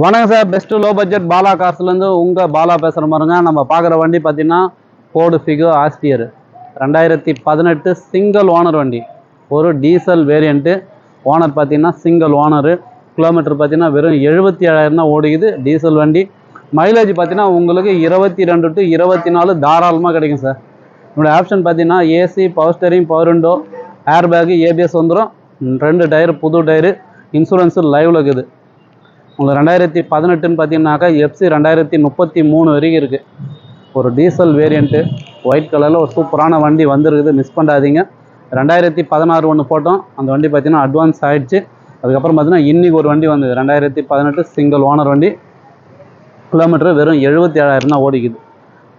வணக்கம் sir. Best low budget Bala காசுலேருந்து உங்கள் பாலா பேசுகிற மாதிரிங்க. நம்ம பார்க்குற வண்டி பார்த்தீங்கன்னா ஃபோர்டு ஃபிகோ ஆஸ்டியர் ரெண்டாயிரத்தி பதினெட்டு சிங்கிள் ஓனர் வண்டி. ஒரு டீசல் வேரியண்ட்டு ஓனர் பார்த்தீங்கன்னா சிங்கிள் ஓனரு கிலோமீட்டர் பார்த்தீங்கன்னா வெறும் எழுபத்தி ஏழாயிரம் தான் ஓடிக்குது டீசல் வண்டி. மைலேஜ் பார்த்தீங்கன்னா உங்களுக்கு இருபத்தி ரெண்டு டு இருபத்தி நாலு தாராளமாக கிடைக்கும் சார். என்னோடய ஆப்ஷன் பார்த்தீங்கன்னா AC power steering power window air bag ABS வந்துடும் ரெண்டு டயர் புது டயரு இன்சூரன்ஸு லைவில் இருக்குது. உங்களுக்கு ரெண்டாயிரத்தி பதினெட்டுன்னு பார்த்தீங்கன்னாக்கா எஃப்சி ரெண்டாயிரத்தி முப்பத்தி மூணு வரைக்கும் இருக்குது ஒரு டீசல் வேரியண்ட்டு ஒயிட் கலரில் ஒரு சூப்பரான வண்டி வந்துருக்குது. மிஸ் பண்ணாதீங்க. ரெண்டாயிரத்தி பதினாறு ஒன்று போட்டோம். அந்த வண்டி பார்த்தீங்கன்னா அட்வான்ஸ் ஆகிடுச்சு அதுக்கப்புறம் பார்த்தீங்கன்னா இன்றைக்கி ஒரு வண்டி வந்தது. ரெண்டாயிரத்தி பதினெட்டு சிங்கிள் ஓனர் வண்டி. கிலோமீட்டர் வெறும் எழுபத்தி ஏழாயிரம் தான் ஓடிக்குது.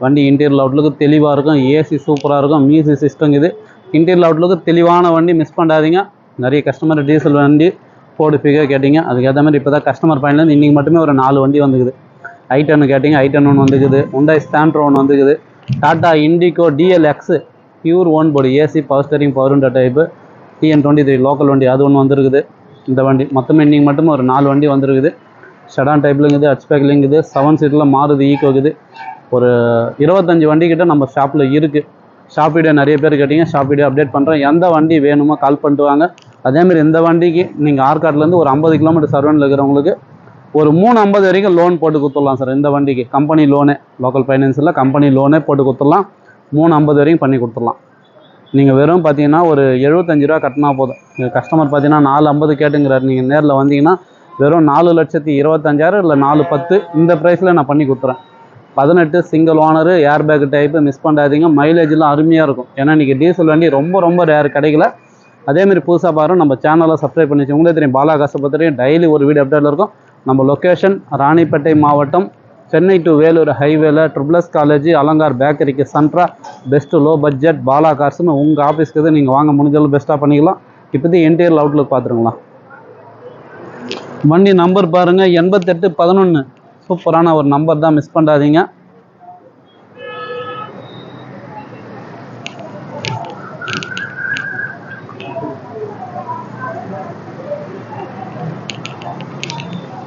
வண்டி இன்டீரியல் அவுட்லுக்கு தெளிவாக இருக்கும். ஏசி சூப்பராக இருக்கும். மியூசிக் சிஸ்டம் இது. இன்டீரியல் அவுட்லுக்கு தெளிவான வண்டி மிஸ் பண்ணாதீங்க. நிறைய கஸ்டமர் டீசல் வண்டி. ஃபோர்டு ஃபிகர் கேட்டிங்க. அதுக்கேற்ற மாதிரி இப்போ தான் கஸ்டமர் பாயிண்ட்லேருந்து இன்றைக்கி மட்டுமே ஒரு நாலு வண்டி வந்துக்குது. ஐ டென்னு கேட்டிங்க. ஐ டென் ஒன்று வந்துக்குது. உண்டாய் ஸ்டாண்ட்ரோ ஒன்று வந்துக்குது. Tata Indigo DLX pure own board AC power steering power window type TN twenty three local வண்டி அது ஒன்று வந்துருக்குது. இந்த வண்டி மொத்தமே இன்றைக்கி மட்டுமே ஒரு நாலு வண்டி வந்துருக்குது. ஷடான் டைப்பில் இருக்குது செவன் சீட்டில் மாறுது ஈக்கோ இருக்குது. ஒரு இருபத்தஞ்சி வண்டி கிட்ட நம்ம ஷாப்பில் இருக்குது ஷாப் வீடியோ நிறைய பேர் கேட்டிங்க. ஷாப் வீடியோ அப்டேட் பண்ணுறோம் எந்த வண்டி வேணுமோ கால் பண்ணிட்டு வாங்க. அதேமாதிரி இந்த வண்டிக்கு நீங்கள் ஆற்காட்டிலேருந்து ஒரு ஐம்பது கிலோமீட்டர் சர்வனில் இருக்கிறவங்களுக்கு ஒரு மூணு ஐம்பது வரைக்கும் லோன் போட்டு கொடுத்துடலாம் சார் இந்த வண்டிக்கு கம்பெனி லோனே லோக்கல் ஃபைனான்ஸில் கம்பெனி லோனே போட்டு கொடுத்துடலாம். மூணு ஐம்பது வரைக்கும் பண்ணி கொடுத்துடலாம். நீங்கள் வெறும் பார்த்தீங்கன்னா ஒரு எழுபத்தஞ்சு ரூபா கட்டினா போதும். நீங்கள் கஸ்டமர் பார்த்தீங்கன்னா நாலு ஐம்பது கேட்டுங்கிறார். நீங்கள் நேரில் வந்தீங்கன்னா வெறும் நாலு லட்சத்தி இருபத்தஞ்சாயிரம் இல்லை நாலு பத்து இந்த ப்ரைஸில் நான் பண்ணி கொடுத்துறேன். பதினெட்டு single owner air bag type miss பண்ணாதீங்க மைலேஜ்லாம் அருமையாக இருக்கும். ஏன்னா இன்றைக்கி டீசல் வண்டி ரொம்ப ரொம்ப ரேர் கிடைக்கல அதேமாதிரி புதுசாக பாருங்கள் நம்ம சேனலை சப்ஸ்கிரைப் பண்ணி உங்களே தெரியும் பாலா பத்திரியும் டெய்லி ஒரு வீடியோ அப்டேட்டில் இருக்கும். நம்ம லொக்கேஷன் ராணிப்பேட்டை மாவட்டம் சென்னை டு வேலூர் ஹைவேல ட்ரிபிள்எஸ் காலேஜ் அலங்கார் பேக்கரிக்கு சென்ட்ரா பெஸ்ட்டு லோ பட்ஜெட் பாலா கார்ஸ்னு உங்கள் ஆஃபீஸ்க்கு நீங்கள் வாங்க முடிஞ்சளவு பெஸ்ட்டாக பண்ணிக்கலாம். இப்போதைக்கு இன்டீரியல் அவுட்லுக் பார்த்துருங்களா வண்டி நம்பர் பாருங்கள் எண்பத்தெட்டு பதினொன்று சூப்பரான ஒரு நம்பர் தான் மிஸ் பண்ணாதீங்க.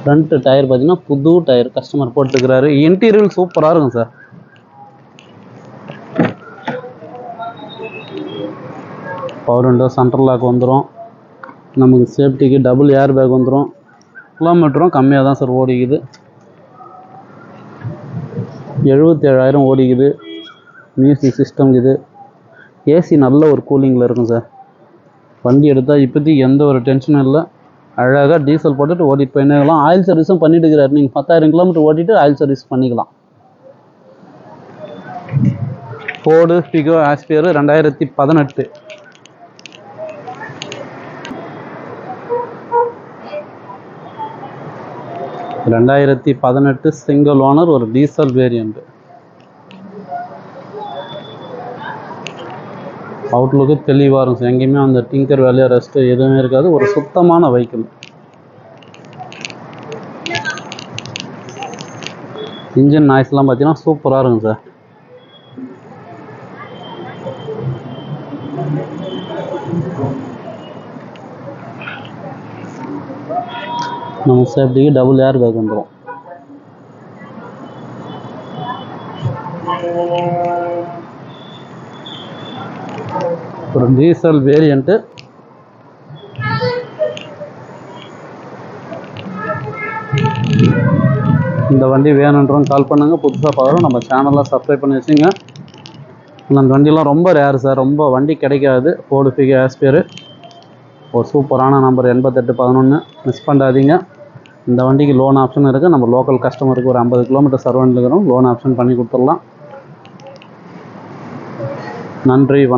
ஃப்ரண்ட் டயர் பார்த்தீங்கன்னா புது டயர் கஸ்டமர் போட்டுருக்கிறாரு. இன்டீரியல் சூப்பராக இருக்கும் sir power window central lock வந்துடும் நமக்கு சேஃப்டிக்கு டபுள் ஏர் பேக் வந்துடும் கிலோமீட்டரும் கம்மியாக தான் சார் ஓடிக்குது. எழுபத்தேழாயிரம் ஓடிக்குது. மியூசிக் சிஸ்டம் இது. ஏசி நல்ல ஒரு கூலிங்கில் இருக்கும் சார் வண்டி எடுத்தால் இப்போதைக்கு எந்த ஒரு டென்ஷனும் இல்லை. அழகாக டீசல் போட்டுட்டு ஓட்டிட்டு போயினேக்கலாம் ஆயில் சர்வீஸும் பண்ணிட்டு இருக்கிறாரு. நீங்கள் பத்தாயிரம் கிலோமீட்டர் ஓட்டிட்டு ஆயில் சர்வீஸ் பண்ணிக்கலாம். ஃபோர்டு ஃபிகோ ஆஸ்பியர் ரெண்டாயிரத்தி பதினெட்டு. ரெண்டாயிரத்தி பதினெட்டு சிங்கிள் ஓனர் ஒரு டீசல் வேரியண்ட்டு அவுட்லுக்கு தெளிவாக இருக்கும். எங்கேயுமே அந்த டிங்கர் வேலையாக ரெஸ்ட்டு எதுவுமே இருக்காது. ஒரு சுத்தமான வைக்கல் இன்ஜின் நாய்ஸ்லாம் பார்த்தீங்கன்னா சூப்பராக இருக்கும் சார் நம்ம சேஃப்டிக்கு டபுள் ஏர் பேக் வந்துடும் ஒரு டீசல் வேரியண்ட்டு இந்த வண்டி வேணுன்றவங்க கால் பண்ணுங்கள் புதுசாக பார்க்குறோம். நம்ம சேனலில் சப்ஸ்கிரைப் பண்ணி வச்சுங்க. அந்த வண்டிலாம் ரொம்ப ரேர் சார் ரொம்ப வண்டி கிடைக்காது. ஃபோர்டு ஃபிகே ஆஸ்பியரு ஒரு சூப்பரான நம்பர் எண்பத்தெட்டு பதினொன்று மிஸ் பண்ணாதீங்க. இந்த வண்டிக்கு லோன் ஆப்ஷன் இருக்குது நம்ம லோக்கல் கஸ்டமருக்கு ஒரு ஐம்பது கிலோமீட்டர் சர்வெண்ட் இருக்கிறோம் லோன் ஆப்ஷன் பண்ணி கொடுத்துடலாம். நன்றி. வணக்கம்.